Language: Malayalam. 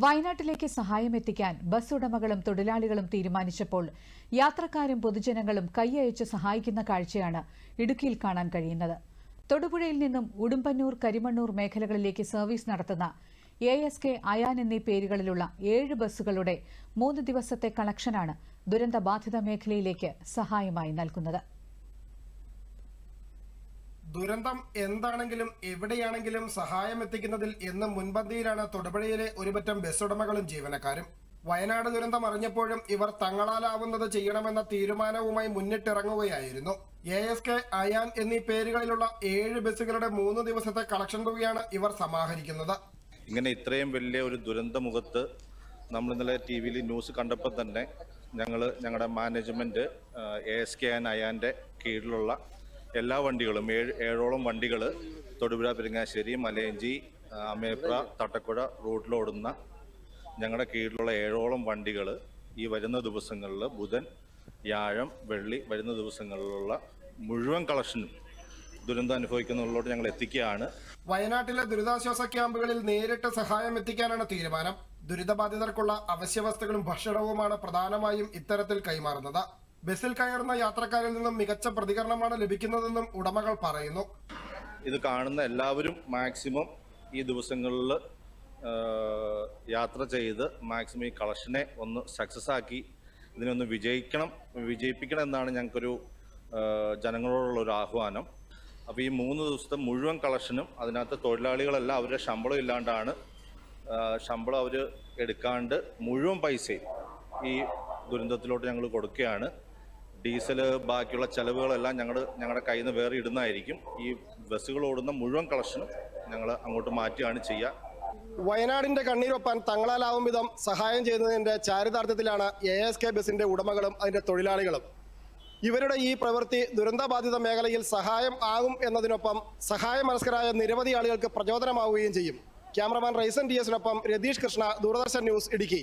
വയനാട്ടിലേക്ക് സഹായം എത്തിക്കാൻ ബസ് ഉടമകളും തൊഴിലാളികളും തീരുമാനിച്ചപ്പോൾ യാത്രക്കാരും പൊതുജനങ്ങളും കൈയയച്ച് സഹായിക്കുന്ന കാഴ്ചയാണ് ഇടുക്കിയിൽ കാണാൻ കഴിയുന്നത്. തൊടുപുഴയിൽ നിന്നും ഉടുമ്പന്നൂർ കരിമണ്ണൂർ മേഖലകളിലേക്ക് സർവീസ് നടത്തുന്ന എ എസ് കെ അയാൻ എന്നീ പേരുകളിലുള്ള ഏഴ് ബസ്സുകളുടെ മൂന്ന് ദിവസത്തെ കളക്ഷനാണ് ദുരന്തബാധിത മേഖലയിലേക്ക് സഹായമായി നൽകുന്നത്. ദുരന്തം എന്താണെങ്കിലും എവിടെയാണെങ്കിലും സഹായം എത്തിക്കുന്നതിൽ എന്നും മുൻപന്തിയിലാണ് തൊടുപുഴയിലെ ഒരുപറ്റം ബസ് ഉടമകളും ജീവനക്കാരും. വയനാട് ദുരന്തം അറിഞ്ഞപ്പോഴും ഇവർ തങ്ങളാലാവുന്നത് ചെയ്യണമെന്ന തീരുമാനവുമായി മുന്നിട്ടിറങ്ങുകയായിരുന്നു. എ എസ് കെ അയാൻ എന്നീ പേരുകളിലുള്ള ഏഴ് ബസ്സുകളുടെ മൂന്ന് ദിവസത്തെ കളക്ഷൻ തുകയാണ് ഇവർ സമാഹരിക്കുന്നത്. ഇങ്ങനെ ഇത്രയും വലിയ ഒരു ദുരന്തമുഖത്ത് നമ്മൾ ഇന്നലെ ടി വിയിൽ ന്യൂസ് കണ്ടപ്പോൾ തന്നെ ഞങ്ങൾ ഞങ്ങളുടെ മാനേജ്മെന്റ് എ എസ് കെ ആൻ അയാന്റെ കീഴിലുള്ള എല്ലാ വണ്ടികളും ഏഴ് ഏഴോളം വണ്ടികൾ തൊടുപുഴ പെരുങ്ങാശ്ശേരി മലയഞ്ചി അമേപ്ര തട്ടക്കുഴ റൂട്ടിലോടുന്ന ഞങ്ങളുടെ കീഴിലുള്ള ഏഴോളം വണ്ടികൾ ഈ വരുന്ന ദിവസങ്ങളിൽ ബുധൻ വ്യാഴം വെള്ളി വരുന്ന ദിവസങ്ങളിലുള്ള മുഴുവൻ കളക്ഷനും ദുരന്തം അനുഭവിക്കുന്നവരിലോട്ട് ഞങ്ങൾ എത്തിക്കുകയാണ്. വയനാട്ടിലെ ദുരിതാശ്വാസ ക്യാമ്പുകളിൽ നേരിട്ട് സഹായം എത്തിക്കാനാണ് തീരുമാനം. ദുരിതബാധിതർക്കുള്ള അവശ്യവസ്തുക്കളും ഭക്ഷണവുമാണ് പ്രധാനമായും ഇത്തരത്തിൽ കൈമാറുന്നത്. ബസ്സിൽ കയറുന്ന യാത്രക്കാരിൽ നിന്നും മികച്ച പ്രതികരണമാണ് ലഭിക്കുന്നതെന്നും ഉടമകൾ പറയുന്നു. ഇത് കാണുന്ന എല്ലാവരും മാക്സിമം ഈ ദിവസങ്ങളിൽ യാത്ര ചെയ്ത് മാക്സിമം ഈ കളക്ഷനെ ഒന്ന് സക്സസ് ആക്കി ഇതിനൊന്ന് വിജയിക്കണം വിജയിപ്പിക്കണം എന്നാണ് ഞങ്ങൾക്കൊരു ജനങ്ങളോടുള്ള ഒരു ആഹ്വാനം. അപ്പോൾ ഈ മൂന്ന് ദിവസത്തെ മുഴുവൻ കളക്ഷനും അതിനകത്ത് തൊഴിലാളികളെല്ലാം അവരുടെ ശമ്പളം ഇല്ലാണ്ടാണ് ശമ്പളം അവർ എടുക്കാണ്ട് മുഴുവൻ പൈസയും ഈ ദുരന്തത്തിലോട്ട് ഞങ്ങൾ കൊടുക്കുകയാണ്. ഡീസൽ ബാക്കിയുള്ള ചെലവുകളെല്ലാം ഞങ്ങൾ ഞങ്ങളുടെ കയ്യിൽ നിന്ന് വേറെ ഇടുന്നതായിരിക്കും. ഈ ബസ്സുകൾ ഓടുന്ന മുഴുവൻ കളക്ഷനും ഞങ്ങൾ അങ്ങോട്ട് മാറ്റുകയാണ് ചെയ്യുക വയനാടിന്റെ കണ്ണീരൊപ്പാൻ തങ്ങളാലാവും വിധം സഹായം ചെയ്യുന്നതിന്റെ ചാരിതാർത്ഥ്യത്തിലാണ് എ എസ് കെ ബസിന്റെ ഉടമകളും അതിന്റെ തൊഴിലാളികളും. ഇവരുടെ ഈ പ്രവൃത്തി ദുരന്തബാധിത മേഖലയിൽ സഹായം ആകും എന്നതിനൊപ്പം സഹായ മനസ്കരായ നിരവധി ആളുകൾക്ക് പ്രചോദനമാവുകയും ചെയ്യും. ക്യാമറമാൻ റൈസൻ ടി എസിനൊപ്പം രതീഷ് കൃഷ്ണ ദൂരദർശൻ ന്യൂസ് ഇടുക്കി.